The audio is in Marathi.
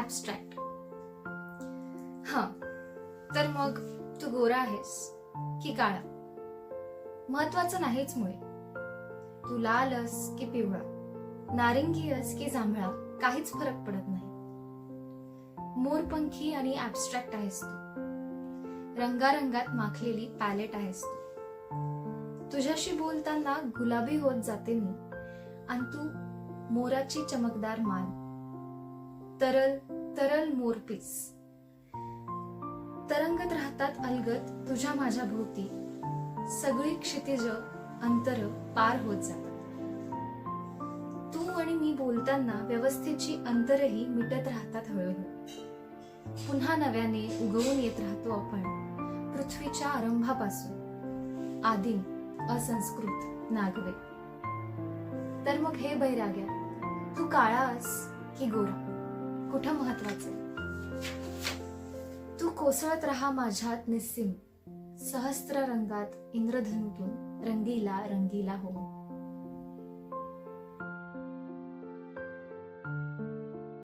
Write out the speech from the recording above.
ऍबस्ट्रॅक्ट हा तर मग तू गोरा आहेस की काळा? महत्वाचं नाहीच मुळे. तू लाल अस की पिवळा? नारिंगी अस की जांभळा? काहीच फरक पडत नाही. मोरपंखी आणि ऍबस्ट्रॅक्ट आहेस तू. रंगारंगात माखलेली पॅलेट आहेस तू. तुझ्याशी बोलताना गुलाबी होत जाते मी. आणि तू मोराची चमकदार मान. तरल तरल मोरपीस तरंगत राहतात अलगत तुझ्या माझ्या भोवती. सगळी क्षितिज अंतर पार होत जातात. तू आणि मी बोलताना व्यवस्थेची अंतरही मिटत राहतात हळूहळू. पुन्हा नव्याने उगवून येत राहतो आपण पृथ्वीच्या आरंभापासून. आदिम असंस्कृत नागवे. तर मग हे बैराग्या तू काळास की गोरा? कुठं महत्वाचं? तू कोसळत राहा माझ्यात निस्सिम. सहस्त्र रंगात इंद्रधनुतून रंगीला रंगीला होऊन.